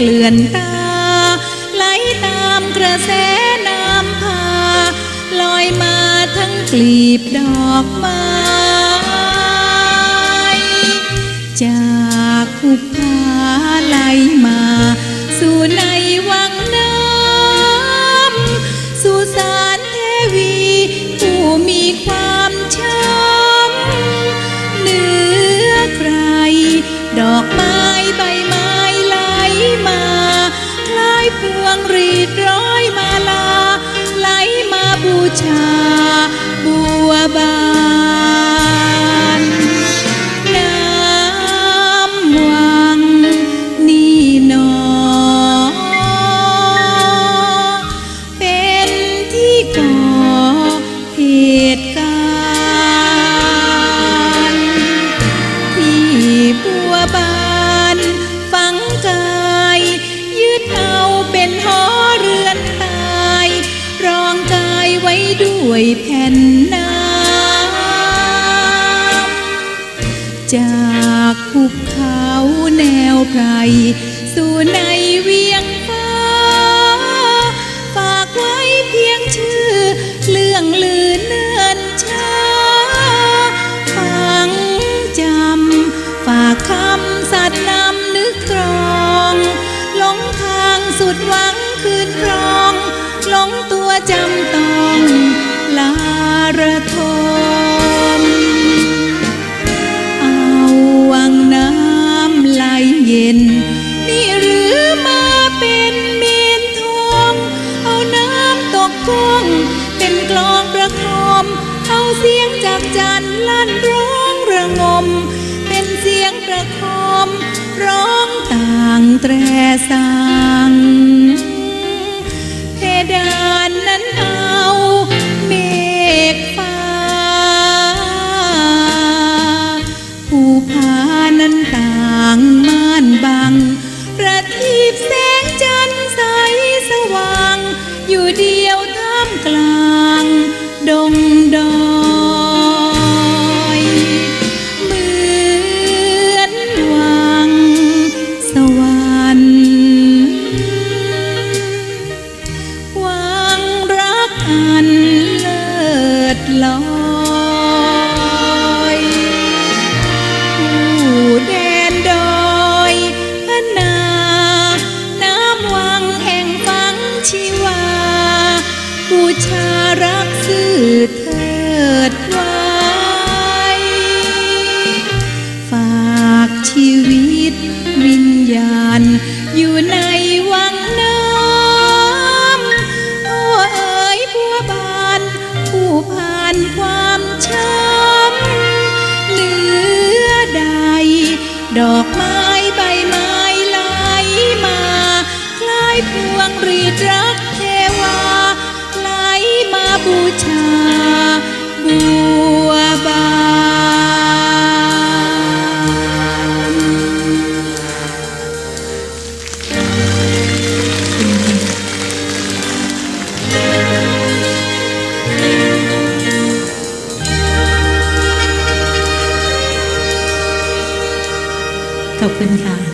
เกลื่อนตา ไหลตามกระแสน้ำพา ลอยมาทั้งกลีบดอกไม้ แผ่นน้ำจากภูเขาแนวไพรสู่ในเวียงฟ้า ฝากไว้เพียงชื่อ เรื่องลือเนิ่นช้าฟังจำ ฝากคำสัตย์นำนึกตรองหลงทางสุดหวังคืนครองหลงตัวจำ เย็น นี่หรือมาเป็นเมนทอง เอาน้ำตกก้องเป็นกลองประคอม เอาเสียงจากจันลั่นร้องระงม เป็นเสียงประคอม ร้องต่างแตรสา ชีวิตวิญญาณ อยู่ในวังน้ำโอ้เอ๋ยบัวบานผู้ผ่านความช้ำเหลือใดดอกไม้ อบคุณค่ะ